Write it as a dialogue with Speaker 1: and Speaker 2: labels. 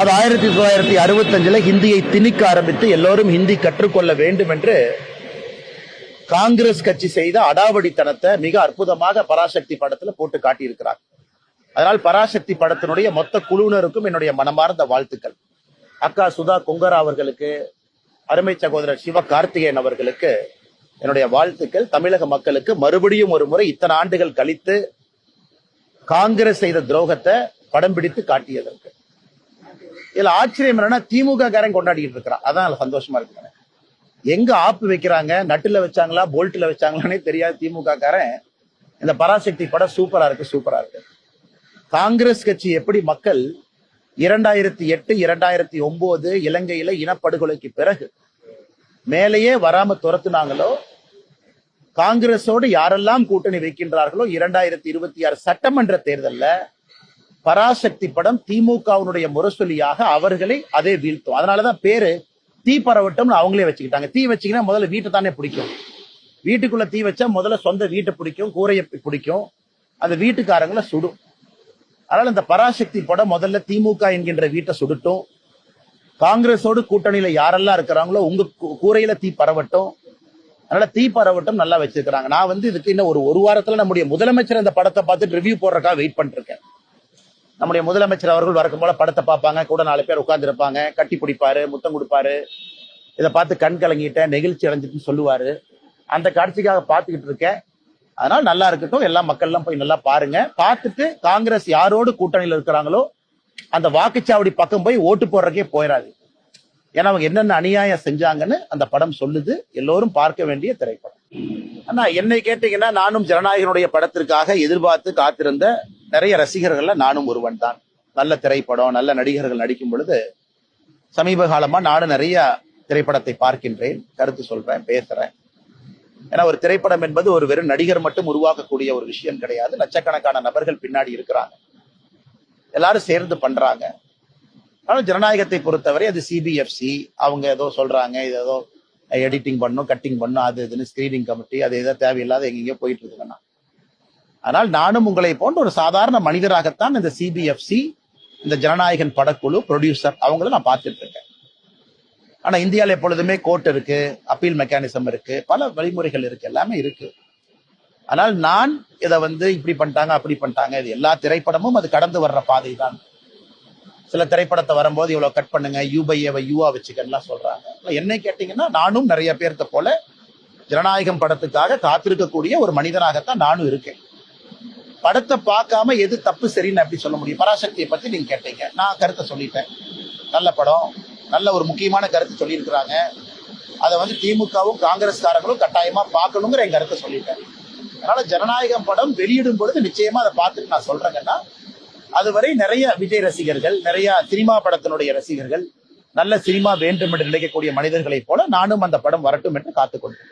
Speaker 1: அது ஆயிரத்தி தொள்ளாயிரத்தி அறுபத்தஞ்சில் ஹிந்தியை திணிக்க ஆரம்பித்து எல்லோரும் ஹிந்தி கற்றுக்கொள்ள வேண்டும் என்று காங்கிரஸ் கட்சி செய்த அடாவடித்தனத்தை மிக அற்புதமாக பராசக்தி படத்துல போட்டு காட்டியிருக்கிறார். அதனால் பராசக்தி படத்தினுடைய மொத்த குழுவினருக்கும் என்னுடைய மனமார்ந்த வாழ்த்துக்கள். அக்கா சுதா கொங்கரா அவர்களுக்கு அருமை சகோதரர் சிவ கார்த்திகேயன் அவர்களுக்கு என்னுடைய வாழ்த்துக்கள். தமிழக மக்களுக்கு மறுபடியும் ஒரு முறை இத்தனை ஆண்டுகள் கழித்து காங்கிரஸ் செய்த துரோகத்தை படம் பிடித்து காட்டியதற்கு. இதுல ஆச்சரியம் என்னன்னா திமுக காரன் கொண்டாடிட்டு இருக்கிறான். அதான் அதுல சந்தோஷமா இருக்கு எங்க ஆப்பு வைக்கிறாங்க? நட்டுல வச்சாங்களா? போல்ட்ல வச்சாங்களானே தெரியாது திமுக காரன் இந்த பராசக்தி படம் சூப்பரா இருக்கு சூப்பரா இருக்கு. காங்கிரஸ் கட்சி எப்படி மக்கள் இரண்டாயிரத்தி எட்டு இரண்டாயிரத்தி ஒன்பது இலங்கையில இனப்படுகொலைக்கு பிறகு மேலேயே வராம துரத்துனாங்களோ காங்கிரஸோடு யாரெல்லாம் கூட்டணி வைக்கின்றார்களோ இரண்டாயிரத்தி இருபத்தி ஆறு சட்டமன்ற தேர்தல்ல பராசக்தி படம் திமுகவினுடைய முரசொலியாக அவர்களை அதே வீழ்த்தும். அதனாலதான் பேரு தீ பரவட்டம்னு அவங்களே வச்சுக்கிட்டாங்க. தீ வச்சீங்கன்னா முதல்ல வீட்டை தானே பிடிக்கும். வீட்டுக்குள்ள தீ வச்சா முதல்ல சொந்த வீட்டை பிடிக்கும் கூரையை பிடிக்கும். அந்த வீட்டுக்காரங்களை சுடும். அதனால இந்த பராசக்தி படம் முதல்ல திமுக என்கின்ற வீட்டை சுடட்டும். காங்கிரஸோடு கூட்டணியில யாரெல்லாம் இருக்கிறாங்களோ உங்க கூ- கூரையில தீ பரவட்டும். அதனால தீ பரவட்டம் நல்லா வச்சிருக்கிறாங்க. நான் வந்து இதுக்கு இன்னும் ஒரு ஒரு வாரத்துல நம்முடைய முதலமைச்சர் இந்த படத்தை பார்த்துட்டு ரிவ்யூ போடுறதுக்காக வெயிட் பண்ணிருக்கேன் நம்முடைய முதலமைச்சர் அவர்கள் வழக்கம் போல படத்தை பார்ப்பாங்க கூட நாலு பேர் உட்கார்ந்து இருப்பாங்க கட்டி பிடிப்பாரு முத்தம் கொடுப்பாரு. இதை பார்த்து கண் கலங்கிட்டேன் நெகிழ்ச்சி அடைஞ்சிட்டுன்னு சொல்லுவாரு. அந்த காட்சிக்காக பார்த்துக்கிட்டு இருக்கேன். அதனால நல்லா இருக்கட்டும் எல்லா மக்கள்லாம் போய் நல்லா பாருங்க. பார்த்துட்டு காங்கிரஸ் யாரோடு கூட்டணியில் இருக்கிறாங்களோ அந்த வாக்குச்சாவடி பக்கம் போய் ஓட்டு போடுறதுக்கே போயிடாது ஏன்னா அவங்க என்னென்ன அநியாயம் செஞ்சாங்கன்னு அந்த படம் சொல்லுது. எல்லோரும் பார்க்க வேண்டிய திரைப்படம். ஆனா என்னை கேட்டீங்கன்னா நானும் ஜனநாயகனுடைய படத்திற்காக எதிர்பார்த்து காத்திருந்த நிறைய ரசிகர்கள்ல நானும் ஒருவன் தான் நல்ல திரைப்படம் நல்ல நடிகர்கள் நடிக்கும் பொழுது சமீப காலமா நானும் நிறைய திரைப்படத்தை பார்க்கின்றேன். கருத்து சொல்றேன் பேசுறேன். ஏன்னா ஒரு திரைப்படம் என்பது ஒரு வெறும் நடிகர் மட்டும் உருவாக்கக்கூடிய ஒரு விஷயம் கிடையாது. லட்சக்கணக்கான நபர்கள் பின்னாடி இருக்கிறாங்க. எல்லாரும் சேர்ந்து பண்றாங்க. ஆனால் ஜனநாயகத்தை பொறுத்தவரை அது சிபிஎஃப்சி அவங்க ஏதோ சொல்றாங்க இது ஏதோ எடிட்டிங் பண்ணும் கட்டிங் பண்ணும் அது இதுன்னு ஸ்கிரீனிங் கமிட்டி அது எதாவது தேவையில்லாத எங்கெங்கயோ போயிட்டு இருக்குங்கண்ணா ஆனால் நானும் உங்களை போன்ற ஒரு சாதாரண மனிதராகத்தான் இந்த சிபிஎஃப்சி இந்த ஜனநாயகன் படக்குழு ப்ரொடியூசர் அவங்கள நான் பார்த்துட்டு இருக்கேன் ஆனா இந்தியாவில் எப்பொழுதுமே கோர்ட் இருக்கு அப்பீல் மெக்கானிசம் இருக்கு பல வழிமுறைகள் இருக்கு எல்லாமே இருக்கு. ஆனால் நான் இதை வந்து இப்படி பண்ணிட்டாங்க அப்படி பண்ணிட்டாங்க இது எல்லா திரைப்படமும் அது கடந்து வர்ற பாதை தான் சில திரைப்படத்தை வரும்போது இவ்வளவு கட் பண்ணுங்க யூ யூவா வச்சுக்கலாம் சொல்றாங்க. என்னை கேட்டீங்கன்னா நானும் நிறைய பேர்த்த போல ஜனநாயகம் படத்துக்காக காத்திருக்கக்கூடிய ஒரு மனிதனாகத்தான் நானும் இருக்கேன். படத்தை பார்க்காம எது தப்பு சரின்னு அப்படி சொல்ல முடியும். பராசக்தியை பத்தி நீங்க கேட்டீங்க. நான் கருத்தை சொல்லிட்டேன். நல்ல படம் நல்ல ஒரு முக்கியமான கருத்து சொல்லியிருக்கிறாங்க. அதை வந்து திமுகவும் காங்கிரஸ்காரங்களும் கட்டாயமா பார்க்கணுங்கிற என் கருத்தை சொல்லிட்டேன். அதனால ஜனநாயகம் படம் வெளியிடும் பொழுது நிச்சயமா அதை பார்த்துட்டு நான் சொல்றேங்கன்னா அதுவரை நிறைய விஜய் ரசிகர்கள் நிறைய சினிமா படத்தினுடைய ரசிகர்கள் நல்ல சினிமா வேண்டும் என்று நினைக்கக்கூடிய மனிதர்களைப் போல நானும் அந்த படம் வரட்டும் என்று காத்துக்கொண்டேன்